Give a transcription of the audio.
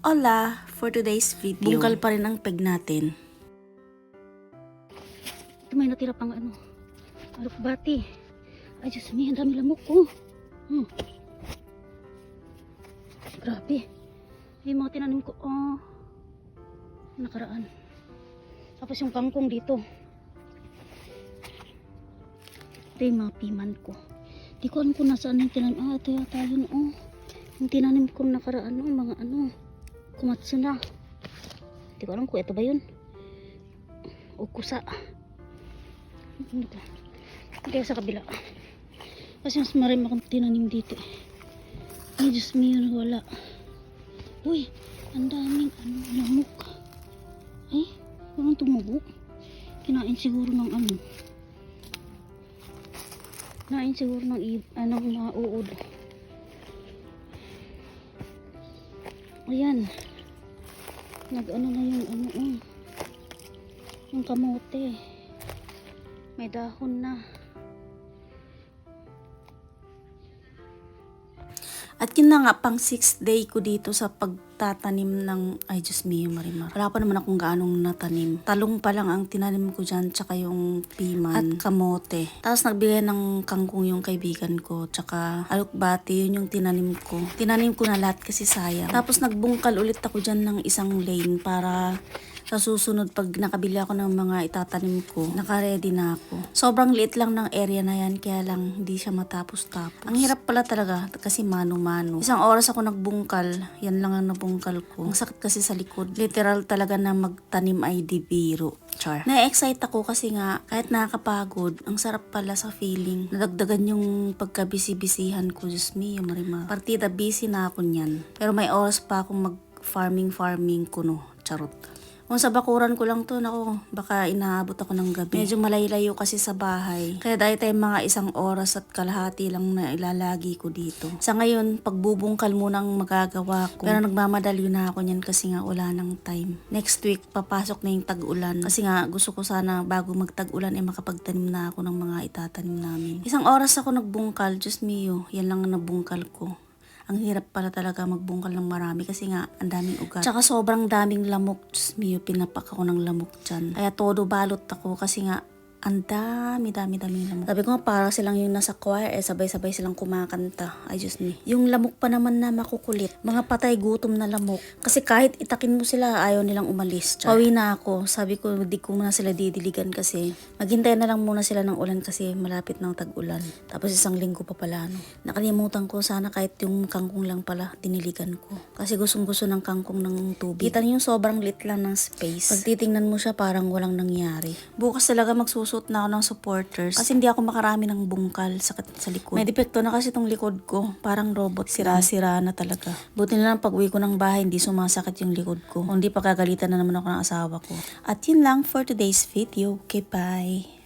Hola! For today's video, bungkal pa rin ang peg natin. Ito may natira pang ano. Alukbati. Ay, Diyos me, ang dami lamok ko. Hmm. Grabe. Yung mga tinanim ko, oh. Nakaraan. Tapos yung kangkong dito. Ito yung mga piman ko. Di ko alam kung nasaan yung tinanim. Ah, ito yata yun, oh. Yung tinanim ko nakaraan, oh, mga ano. Kumatsu na. Di ko alam kung ito ba yun. O kusa. Ano? Kaya sa kabila. Kasi mas marami akong tinanim dito eh. Ay, Diyos yun wala. Uy, ang daming ano, lamok. Ay, walang tumubo. Kinain siguro ng ano. Kinain siguro ng anong mga uod. Ayan. Nag-ano na yung ano, oh. Yung kamote. May dahon na. At yun na nga, pang 6th day ko dito sa pagtatanim ng, ay Diyos mio, Marimar. Wala pa naman akong gaanong natanim. Talong pa lang ang tinanim ko dyan, tsaka yung piman at kamote. Tapos nagbigay ng kangkong yung kaibigan ko, tsaka alukbati, yun yung tinanim ko. Tinanim ko na lahat kasi sayang. Tapos nagbungkal ulit ako dyan ng isang lane para sa susunod pag nakabili ako ng mga itatanim ko, naka-ready na ako. Sobrang liit lang ng area na yan, kaya lang hindi siya matapos-tapos. Ang hirap pala talaga kasi mano-mano. Isang oras ako nagbungkal, yan lang ang nabungkal ko. Ang sakit kasi sa likod. Literal talaga na magtanim ay di biro. Char. Na-excite ako kasi nga, kahit nakakapagod, ang sarap pala sa feeling. Nadagdagan yung pagkabisi-bisihan ko. Diyos me, marima. Partida busy na ako niyan. Pero may oras pa akong mag-farming-farming kuno. Charot. Kung sa bakuran ko lang to, nako, baka inaabot ako ng gabi. Medyo malaylayo kasi sa bahay. Kaya dahil tayo mga isang oras at kalahati lang na ilalagi ko dito. Sa ngayon, pagbubungkal muna ang magagawa ko. Pero nagmamadali na ako niyan kasi nga wala ng time. Next week, papasok na yung tag-ulan. Kasi nga, gusto ko sana bago magtag-ulan ay makapagtanim na ako ng mga itatanim namin. Isang oras ako nagbungkal, Diyos mio, yan lang ang nabungkal ko ang hirap pala talaga magbungkal ng marami kasi nga ang daming ugat. Tsaka sobrang daming lamok. Diyos mio, pinapak ako ng lamok dyan. Kaya todo balot ako kasi nga ang dami, dami, dami lamok. Sabi ko nga, para silang yung nasa choir, eh, sabay-sabay silang kumakanta. Ay, Diyos me. Yung lamok pa naman na makukulit. Mga patay gutom na lamok. Kasi kahit itakin mo sila, ayaw nilang umalis. Char. Pauwi na ako. Sabi ko, di ko muna sila didiligan kasi maghintay na lang muna sila ng ulan kasi malapit ang tag-ulan. Tapos isang linggo pa pala, no. Nakalimutan ko sana kahit yung kangkong lang pala diniligan ko. Kasi gustong gusto ng kangkong ng tubig. Kita niyo yung sobrang lit lang ng space. Pag titingnan mo siya, parang walang nangyari. Bukas talaga magsusuot na ako ng supporters. Kasi hindi ako makarami ng bungkal sa, sa likod. May depekto na kasi tong likod ko. Parang robot. Sira-sira na talaga. Buti na lang pag uwi ko ng bahay, hindi sumasakit yung likod ko. Kung hindi pa kagalitan na naman ako ng asawa ko. At yun lang for today's video. Okay, bye.